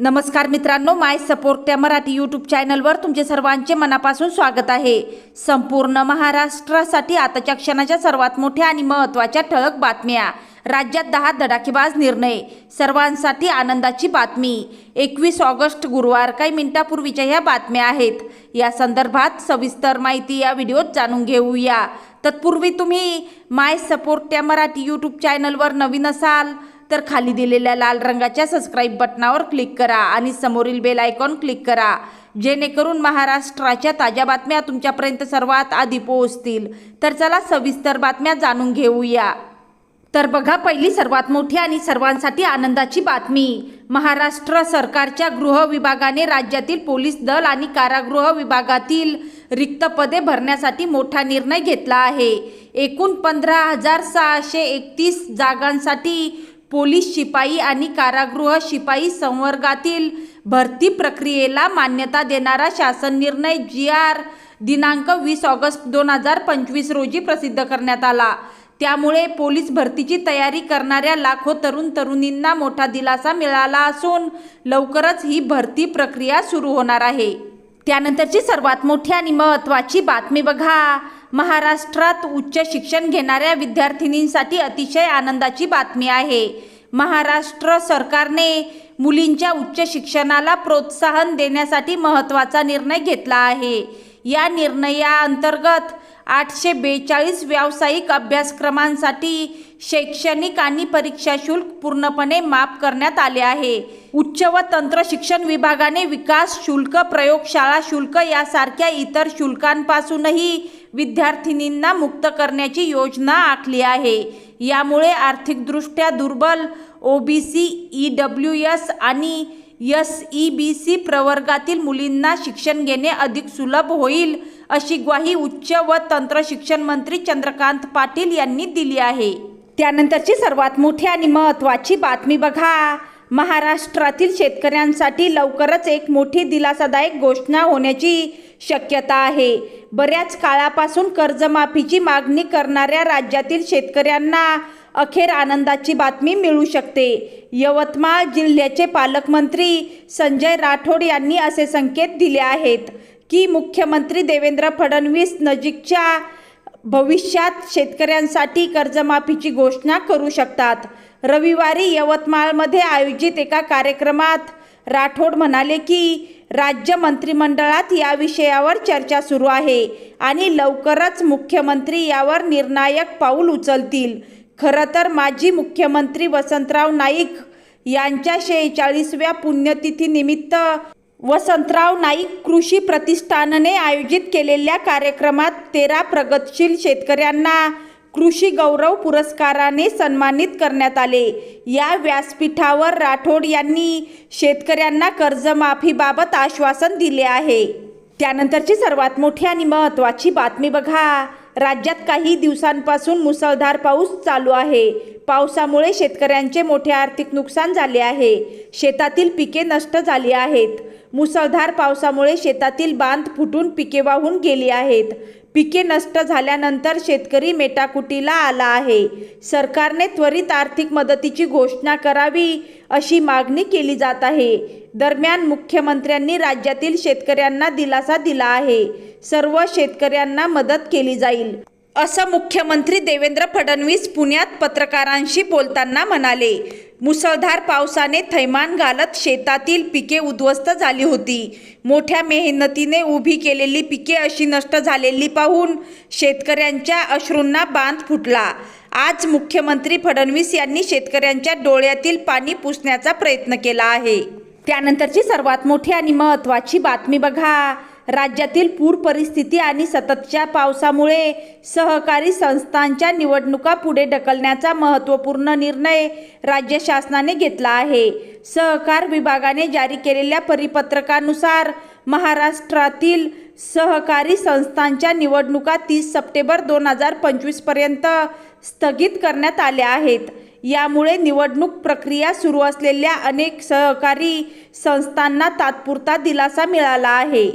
नमस्कार मित्रांनो माय सपोर्ट्या मराठी यूट्यूब चॅनलवर तुमचे सर्वांचे मनापासून स्वागत आहे. संपूर्ण महाराष्ट्रासाठी आताच्या क्षणाच्या सर्वात मोठ्या आणि महत्त्वाच्या ठळक बातम्या. राज्यात दहा धडाकेबाज निर्णय. सर्वांसाठी आनंदाची बातमी. एकवीस ऑगस्ट गुरुवार काही मिनिटापूर्वीच्या ह्या बातम्या आहेत. या संदर्भात सविस्तर माहिती या व्हिडिओत जाणून घेऊया. तत्पूर्वी तुम्ही माय सपोर्ट्या मराठी यूट्यूब चॅनलवर नवीन असाल तर खाली दिलेल्या लाल रंगाच्या सबस्क्राईब बटनावर क्लिक करा आणि समोरील बेल आयकॉन क्लिक करा. जेणेकरून महाराष्ट्राच्या ताज्या बातम्या तुमच्यापर्यंत सर्वात आधी पोहोचतील. तर चला सविस्तर बातम्या जाणून घेऊया. तर बघा पहिली सर्वात मोठी आणि सर्वांसाठी आनंदाची बातमी. महाराष्ट्र सरकारच्या गृह विभागाने राज्यातील पोलीस दल आणि कारागृह विभागातील रिक्त पदे भरण्यासाठी मोठा निर्णय घेतला आहे. एकूण पंधरा हजार सहाशे एकतीस जागांसाठी पोलीस शिपाई आणि कारागृह शिपाई संवर्गातील भरती प्रक्रियेला मान्यता देणारा शासन निर्णय जी आर दिनांक वीस ऑगस्ट दोन हजार पंचवीस रोजी प्रसिद्ध करण्यात आला. त्यामुळे पोलीस भरतीची तयारी करणाऱ्या लाखो तरुण तरुणींना मोठा दिलासा मिळाला असून लवकरच ही भरती प्रक्रिया सुरू होणार आहे. त्यानंतरची सर्वात मोठी आणि महत्त्वाची बातमी बघा. महाराष्ट्रात उच्च शिक्षण घेणाऱ्या विद्यार्थिनींसाठी अतिशय आनंदाची बातमी आहे. महाराष्ट्र सरकारने मुलींच्या उच्च शिक्षणाला प्रोत्साहन देण्यासाठी महत्त्वाचा निर्णय घेतला आहे. या निर्णयाअंतर्गत आठशे बेचाळीस व्यावसायिक अभ्यासक्रमांसाठी शैक्षणिक आणि परीक्षा शुल्क पूर्णपणे माफ करण्यात आले आहे. उच्च व तंत्र शिक्षण विभागाने विकास शुल्क प्रयोगशाळा शुल्क यासारख्या इतर शुल्कांपासूनही विद्यार्थिनींना मुक्त करण्याची योजना आखली आहे. यामुळे आर्थिकदृष्ट्या दुर्बल ओबीसी ई डब्ल्यू एस आणि एस ई बी सी प्रवर्गातील मुलींना शिक्षण घेणे अधिक सुलभ होईल अशी ग्वाही उच्च व तंत्र शिक्षण मंत्री चंद्रकांत पाटील यांनी दिली आहे. त्यानंतरची सर्वात मोठी आणि महत्त्वाची बातमी बघा. महाराष्ट्रातील शेतकऱ्यांसाठी लवकरच एक मोठी दिलासादायक घोषणा होण्याची शक्यता आहे. बऱ्याच काळापासून कर्जमाफीची मागणी करणाऱ्या राज्यातील शेतकऱ्यांना अखेर आनंदाची बातमी मिळू शकते. यवतमाळ जिल्ह्याचे पालकमंत्री संजय राठोड यांनी असे संकेत दिले आहेत की मुख्यमंत्री देवेंद्र फडणवीस नजीकच्या भविष्यात शेतकऱ्यांसाठी कर्जमाफीची घोषणा करू शकतात. रविवारी यवतमाळमध्ये आयोजित एका कार्यक्रमात राठोड म्हणाले की राज्य मंत्रिमंडळात या विषयावर चर्चा सुरू आहे आणि लवकरच मुख्यमंत्री यावर निर्णायक पाऊल उचलतील. खरं तर माजी मुख्यमंत्री वसंतराव नाईक यांच्या शेहेचाळीसव्या पुण्यतिथीनिमित्त वसंतराव नाईक कृषी प्रतिष्ठानने आयोजित केलेल्या कार्यक्रमात तेरा प्रगतशील शेतकऱ्यांना कृषी गौरव पुरस्काराने सन्मानित करण्यात आले. या व्यासपीठावर राठोड यांनी शेतकऱ्यांना कर्जमाफीबाबत आश्वासन दिले आहे. त्यानंतरची सर्वात मोठी आणि महत्त्वाची बातमी बघा. राज्यात काही दिवसांपासून मुसळधार पाऊस चालू आहे. पावसामुळे शेतकऱ्यांचे मोठे आर्थिक नुकसान झाले आहे. शेतातील पिके नष्ट झाली आहेत. मुसळधार पावसामुळे शेतातील बांध फुटून पिके वाहून गेली आहेत. पिके नष्ट झाल्यानंतर शेतकरी मेटाकुटीला आला आहे. सरकारने त्वरित आर्थिक मदतीची घोषणा करावी अशी मागणी केली जात आहे. दरम्यान मुख्यमंत्र्यांनी राज्यातील शेतकऱ्यांना दिलासा दिला आहे. सर्व शेतकऱ्यांना मदत केली जाईल. असं मुख्यमंत्री देवेंद्र फडणवीस पुण्यात पत्रकारांशी बोलताना म्हणाले. मुसळधार पावसाने थैमान घालत शेतातील पिके उद्ध्वस्त झाली होती. मोठ्या मेहनतीने उभी केलेली पिके अशी नष्ट झालेली पाहून शेतकऱ्यांच्या अश्रूंना बांध फुटला. आज मुख्यमंत्री फडणवीस यांनी शेतकऱ्यांच्या डोळ्यातील पाणी पुसण्याचा प्रयत्न केला आहे. त्यानंतरची सर्वात मोठी आणि महत्त्वाची बातमी बघा. राज्यातील पूर परिस्थिती आणि सततच्या पावसामुळे सहकारी संस्थांच्या निवडणुका पुढे ढकलण्याचा महत्त्वपूर्ण निर्णय राज्य शासनाने घेतला आहे. सहकार विभागाने जारी केलेल्या परिपत्रकानुसार महाराष्ट्रातील सहकारी संस्थांच्या निवडणुका तीस सप्टेंबर दोन हजार पंचवीसपर्यंत स्थगित करण्यात आल्या आहेत. यामुळे निवडणूक प्रक्रिया सुरू असलेल्या अनेक सहकारी संस्थांना तात्पुरता दिलासा मिळाला आहे.